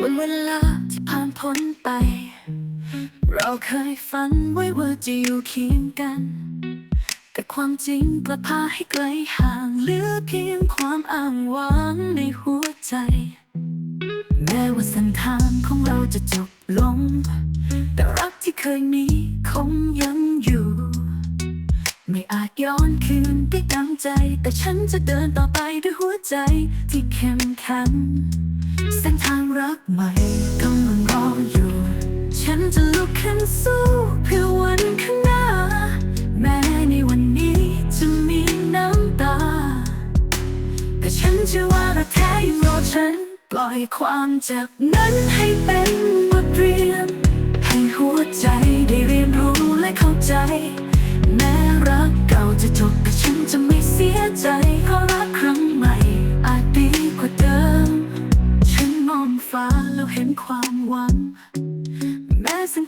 วันเวลาที่ผ่านพ้นไป เราเคยฝันไว้ว่าจะอยู่เคียงกัน แต่ความจริงกลับพาให้ไกลห่างเหลือเพียงความอ้างว้างในหัวใจ แม้ว่าเส้นทางของเราจะจบลง แต่รักที่เคยมีคงยังอยู่ไม่อาจย้อนคืนได้ดังใจ แต่ฉันจะเดินต่อไปด้วยหัวใจที่เข้มแข็ง เส้นทางรักใหม่กำลังรออยู่ ฉันจะลุกขึ้นสู้เพื่อวันข้างหน้า แม้ในวันนี้จะมีน้ำตา แต่ฉันเชื่อว่ารักแท้ยังรอฉัน ปล่อยความเจ็บนั้นให้เป็นบทเรียน ให้หัวใจได้เรียนรู้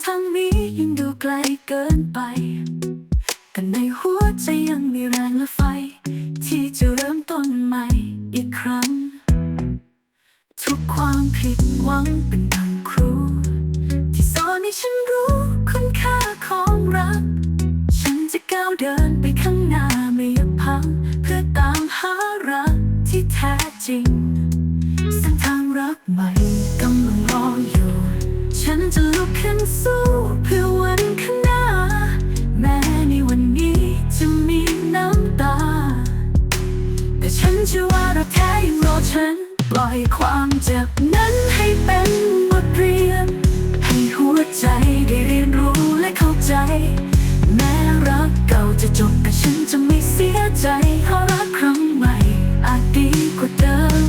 ทางนี้ยังดูไกลเกินไป แต่ในหัวใจยังมีแรงและไฟ ที่จะเริ่มต้นใหม่อีกครั้ง ทุกความผิดหวังเป็นดังครู ที่สอนให้ฉันรู้ เชื่อว่ารักแท้ยังรอฉัน ปล่อยความเจ็บนั้นให้เป็นบทเรียน ให้หัวใจได้เรียนรู้และเข้าใจ แม้รักเก่าจะจบแต่ฉันจะไม่เสียใจเพราะรักครั้งใหม่อาจดีกว่าเดิม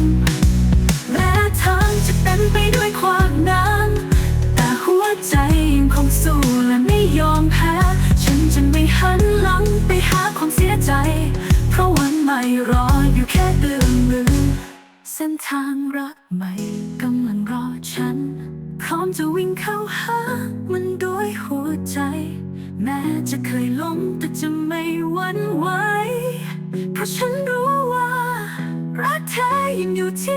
แม้ทางจะเต็มไปด้วยความน้ำแต่หัวใจยังคงสู้และไม่ยอมแพ้ฉันจะไม่หันหลังไปหาความเสียใจ เพราะวันใหม่รอ เส้นทางรักใหม่กำลังรอฉัน พร้อมจะวิ่งเข้าหา มันด้วยหัวใจ แม้จะเคยล้มแต่จะไม่หวั่นไหวเพราะฉันรู้ว่า รักแท้ยังอยู่ที่